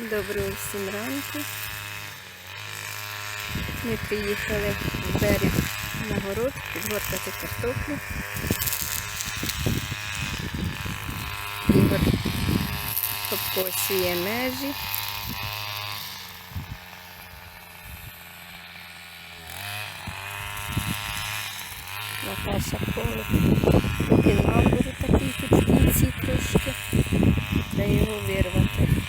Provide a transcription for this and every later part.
Доброго всім ранку. Ми приїхали в берег на город підгортати картоплю. Ігор обкосує межі. Наташа коло поки набору такий кінці трошки. Треба його вирвати.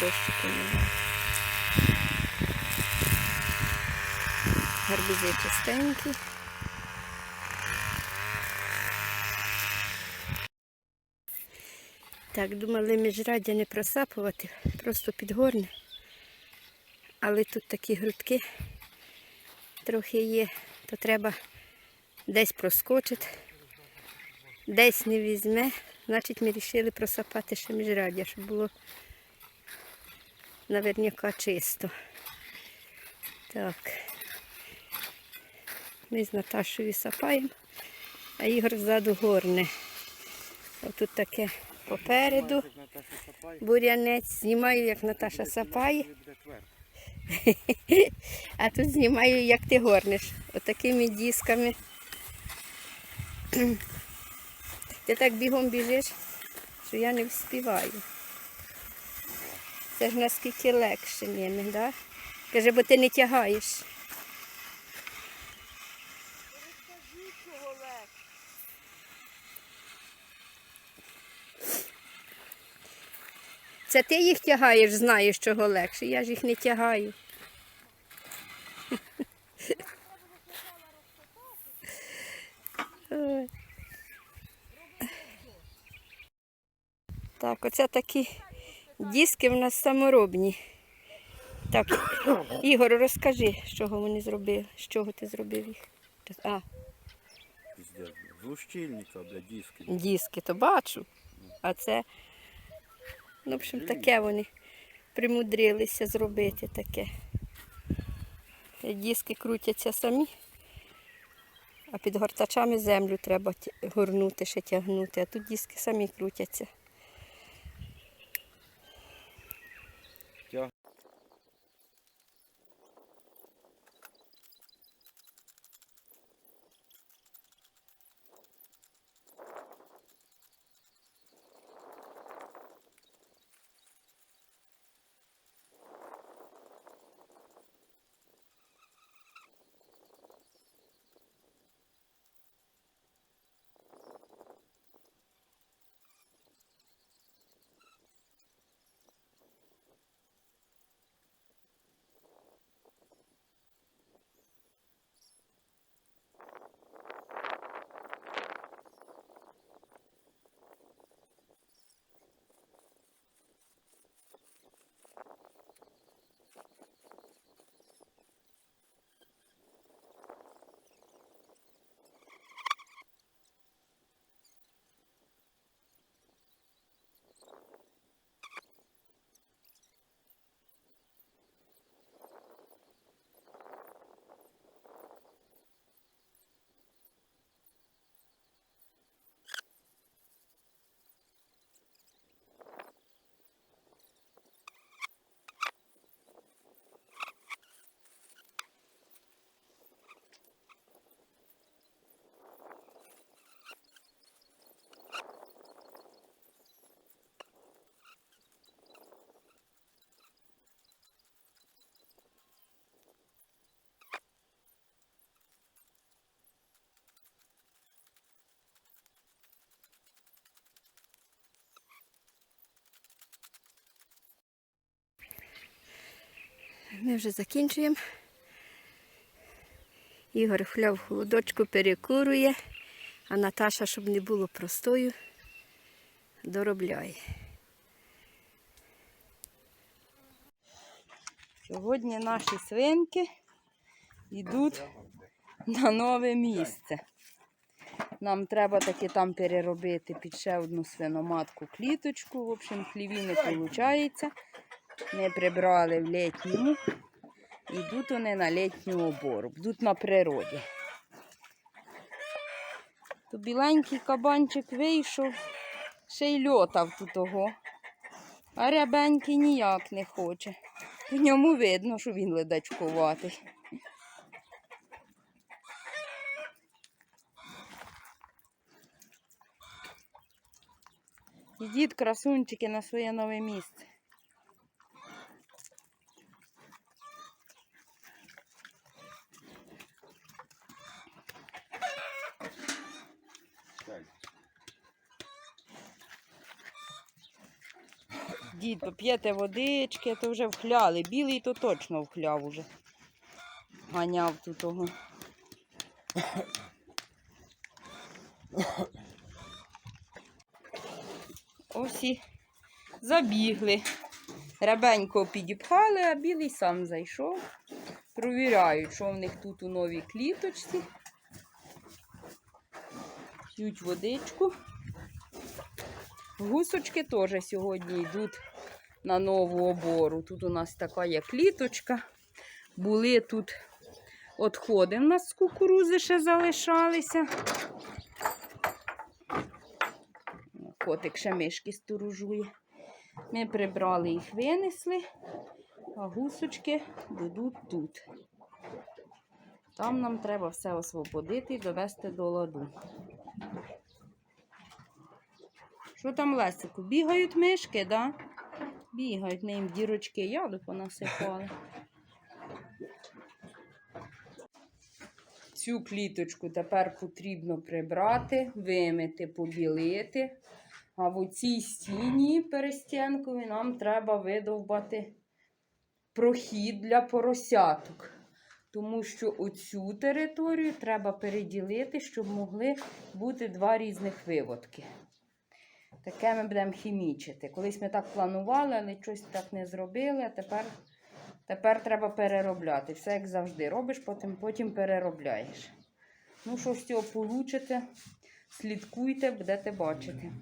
Дощику немає. Гарбузи чистенькі. Так, думали міжраддя не просапувати, просто підгорне. Але тут такі грудки трохи є, то треба десь проскочити, десь не візьме. Значить, ми вирішили просапати ще міжраддя, щоб було наверняка чисто. Так. Ми з Наташою сапаємо, а Ігор ззаду горне. Отут таке попереду. Бурянець. Знімаю, як Наташа сапає. А тут знімаю, як ти горнеш. Отакими дисками. Ти так бігом біжиш, що я не вспіваю. Це ж наскільки легше ними, так? Да? Каже, бо ти не тягаєш. Це ти їх тягаєш, знаєш, чого легше. Я ж їх не тягаю. Так, оце такі диски в нас саморобні. Так, Ігор, розкажи, з чого вони зробили, з чого ти зробив їх. А, з лущильника, бля, диски. диски, то бачу. А це, ну, в общем, таке вони примудрилися зробити таке. Диски крутяться самі, а під гортачами землю треба горнути, ще тягнути, а тут диски самі крутяться. Ми вже закінчуємо. Ігор хляв холодочку перекурує, а Наташа, щоб не було простою, доробляє. Сьогодні наші свинки йдуть на нове місце. Нам треба таки там переробити під ще одну свиноматку кліточку. В общем, хліві не виходить. Ми прибрали в літньому. Йдуть вони на літню обору, йдуть на природі. То біленький кабанчик вийшов, ще й льотав тут того. А рябенький ніяк не хоче. По ньому видно, що він ледачкуватий. Ідіть, красунчики, на своє нове місце. Дід, поп'єте водички, то вже вхляли. Білий то точно вхляв уже. Ганяв тут того. Ось і забігли. Рябенько підіпхали, а білий сам зайшов. Провіряють, що в них тут у новій кліточці. П'ють водичку. Гусочки теж сьогодні йдуть на нову обору. Тут у нас така є кліточка. Були тут відходи. У нас з кукурузи ще залишалися. Котик ще мишки сторожує. Ми прибрали їх, винесли, а гусочки будуть тут. Там нам треба все освободити і довести до ладу. Що там, Лесику? Бігають мишки, да? Бігають, ми їм дірочки яду понасипали. Цю кліточку тепер потрібно прибрати, вимити, побілити. А в цій стіні перестінкові нам треба видовбати прохід для поросяток. Тому що оцю територію треба переділити, щоб могли бути два різних виводки. Таке ми будемо хімічити. Колись ми так планували, але щось так не зробили, а тепер, тепер треба переробляти. Все як завжди. Робиш, потім, потім переробляєш. Ну, що з цього получите, слідкуйте, будете бачити.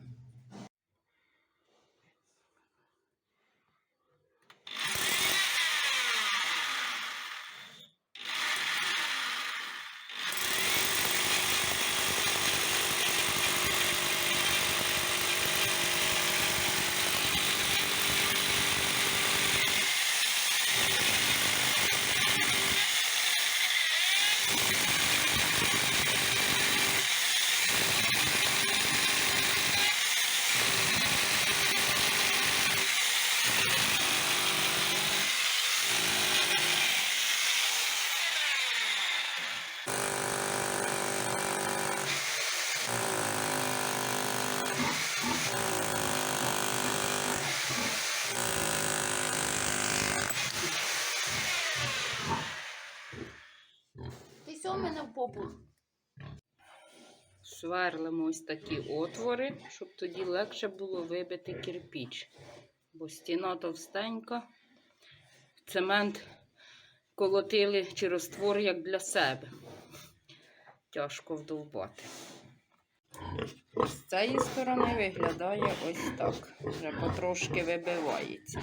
Ти сьо мене в попу. Сверлимо ось такі отвори, щоб тоді легше було вибити кирпіч. Бо стіна товстенька. Цемент колотили чи роствор як для себе. Тяжко вдовбати. З цієї сторони виглядає ось так. Вже потрошки вибивається.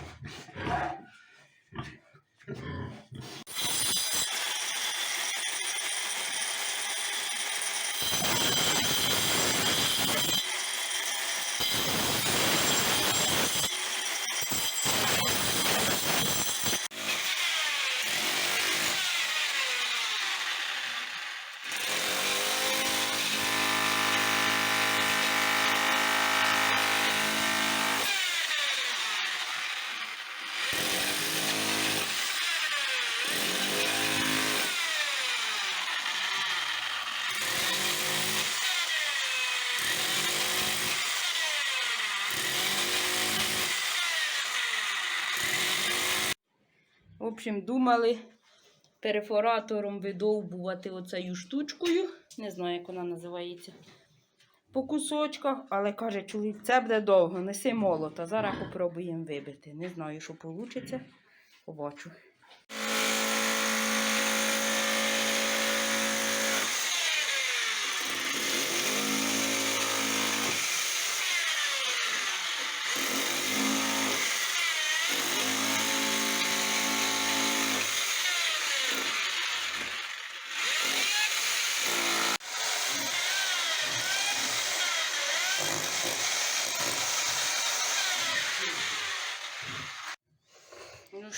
Общем, думали перфоратором видовбувати оцею штучкою. Не знаю, як вона називається. По кусочках, але каже чоловік, це буде довго, неси молота. Зараз попробуємо вибити. Не знаю, що вийде. Побачу.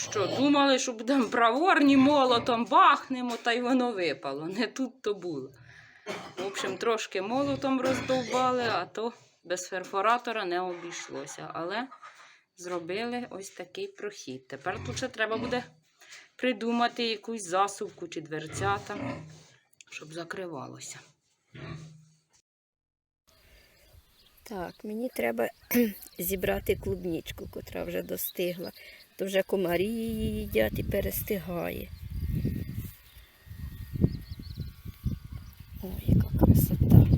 Що, думали, що будемо праворні молотом бахнемо, та й воно випало. Не тут то було. В общем, трошки молотом роздовбали, а то без перфоратора не обійшлося. Але зробили ось такий прохід. Тепер тут ще треба буде придумати якусь засувку чи дверцята, щоб закривалося. Так, мені треба зібрати клубнічку, котра вже достигла. То вже комарі її їдять і перестигає. Ой, яка красота.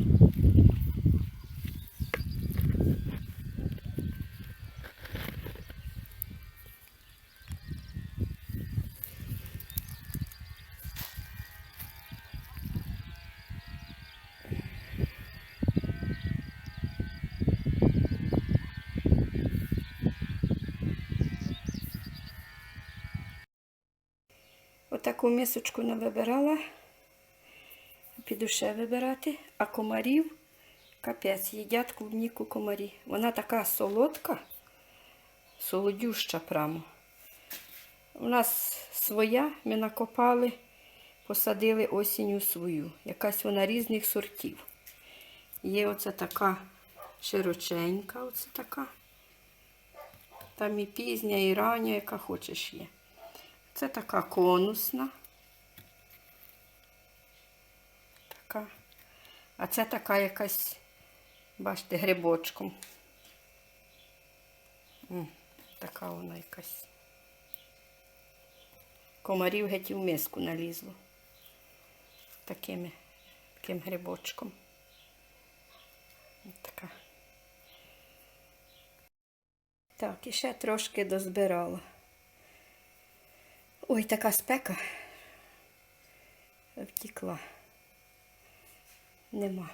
Отаку мисочку не вибирала. Піду ще вибирати. А комарів капець, їдять клубніку комарі. Вона така солодка, солодюща прямо. У нас своя, ми накопали, посадили осінню свою. Якась вона різних сортів. Є оце така широченька, оце така. Там і пізня, і рання, яка хочеш є. Це така конусна. Така. А це така якась, бачите, грибочком. Така вона якась. Комарів геть і в миску налізло. Такими, таким грибочком. Ось Така. Так, і ще трошки дозбирала. Ой, така спека втікла. Нема.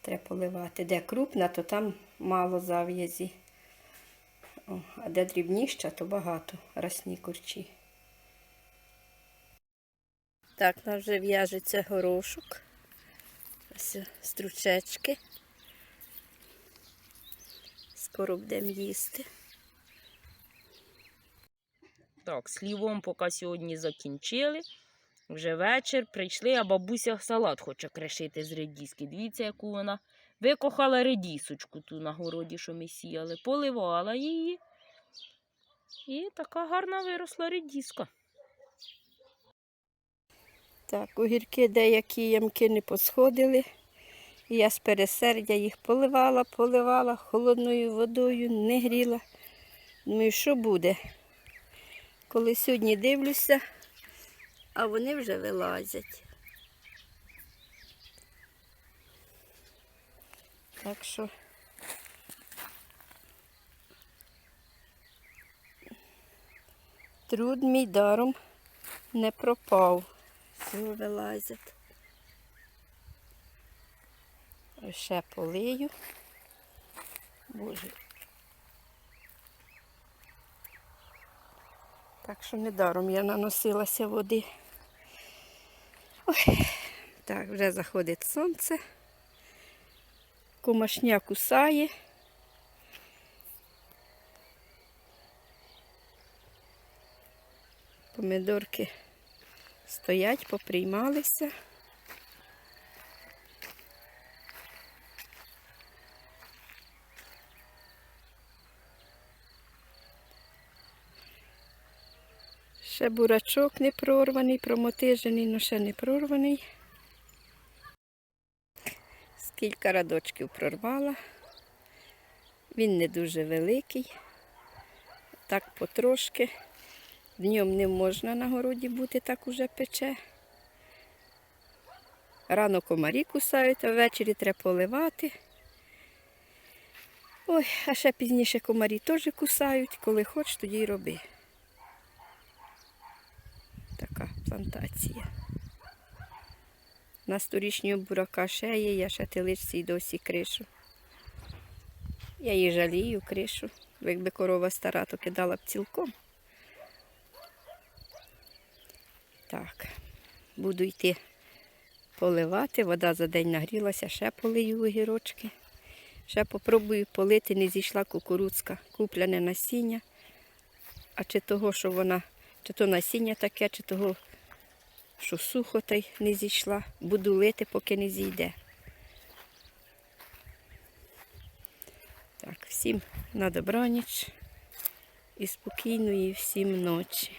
Треба поливати. Де крупна, то там мало зав'язі. А де дрібніща, то багато росні курчі. Так, у нас вже в'яжеться горошок. Ось стручечки. Скоро будемо їсти. Так, з хлівом поки сьогодні закінчили. Вже вечір прийшли, а бабуся салат хоче кришити з редіски. Дивіться, яку вона викохала редісочку ту на городі, що ми сіяли, поливала її. І така гарна виросла редіска. Так, огірки деякі ямки не посходили. Я з пересердя їх поливала, поливала холодною водою, не гріла. Думаю, що буде? Коли сьогодні дивлюся, а вони вже вилазять. Так що труд мій даром не пропав. Все вилазять. Ще полию. Боже. Так що недаром я наносилася води. Ой. Так, вже заходить сонце. Комашня кусає. Помидорки стоять, поприймалися. Ще бурачок не прорваний, промотижений, але ще не прорваний. Скільки радочків прорвала. Він не дуже великий. Так потрошки. Днем не можна на городі бути, так уже пече. Рано комарі кусають, а ввечері треба поливати. Ой, а ще пізніше комарі теж кусають, коли хочеш, тоді й роби. Така плантація. На сторічнього бурака ще я ще теличці й досі кришу. Я її жалію, кришу. Якби корова стара, то кидала б цілком. Так, буду йти поливати. Вода за день нагрілася, ще полию огірочки. Ще попробую полити, не зійшла кукурудзка, куплене насіння. а чи того, що вона, чи то насіння таке, чи того, що сухо та й не зійшла. Буду лити, поки не зійде. Так, всім на добраніч і спокійної всім ночі.